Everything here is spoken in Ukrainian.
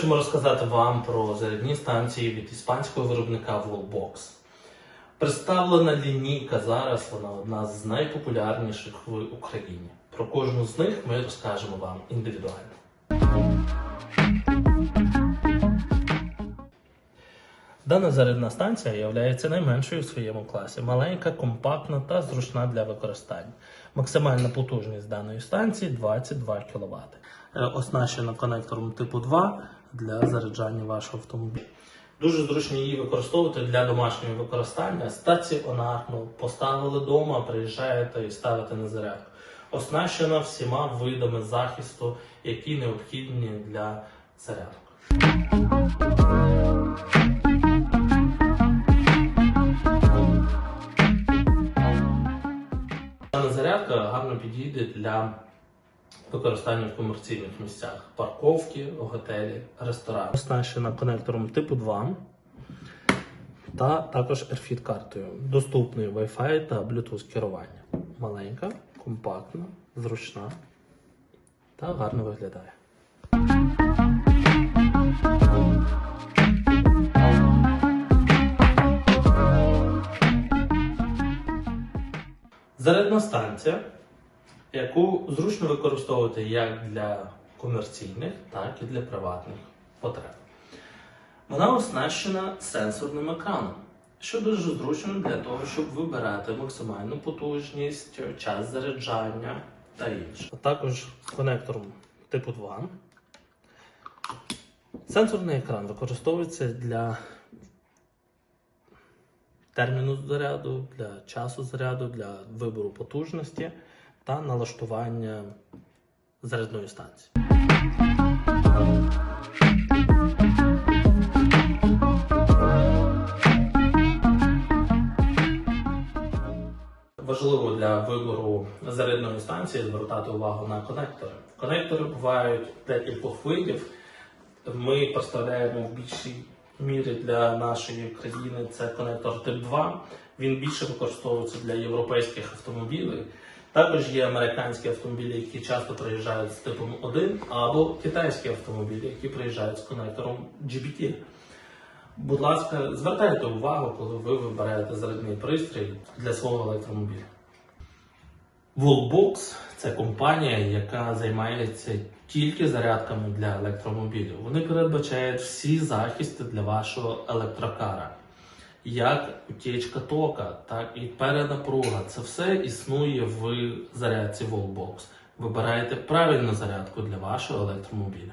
розказати вам про зарядні станції від іспанського виробника Wallbox. Представлена лінійка зараз, вона одна з найпопулярніших в Україні. Про кожну з них ми розкажемо вам індивідуально. Дана зарядна станція є найменшою в своєму класі, маленька, компактна та зручна для використання. Максимальна потужність даної станції 22 кВт. Е, Оснащена конектором типу 2 для заряджання вашого автомобіля. Дуже зручно її використовувати для домашнього використання. Стаціонарно поставили вдома, приїжджаєте і ставите на зарядку. Оснащена всіма видами захисту, які необхідні для зарядок. Підійде для використання в комерційних місцях, парковки, готелі, ресторани. Оснащена конектором типу 2 та також AirFit картою. Доступний Wi-Fi та Bluetooth керування. Маленька, компактна, зручна та гарно виглядає. Зарядна станція, яку зручно використовувати як для комерційних, так і для приватних потреб. Вона оснащена сенсорним екраном, що дуже зручно для того, щоб вибирати максимальну потужність, час заряджання та інше. А також конектором типу 2. Сенсорний екран використовується для терміну заряду, для часу заряду, для вибору потужності та налаштування зарядної станції. Важливо для вибору зарядної станції звертати увагу на конектори. Конектори бувають декількох видів. Ми представляємо в більшій мірі для нашої країни це конектор тип 2. Він більше використовується для європейських автомобілів. Також є американські автомобілі, які часто приїжджають з типом 1, або китайські автомобілі, які приїжджають з конектором GBT. Будь ласка, звертайте увагу, коли ви вибираєте зарядний пристрій для свого електромобіля. Wallbox – це компанія, яка займається тільки зарядками для електромобілів. Вони передбачають всі захисти для вашого електрокара, як утічка тока, так і перенапруга. Це все існує в зарядці Wallbox. Вибирайте правильну зарядку для вашого електромобіля.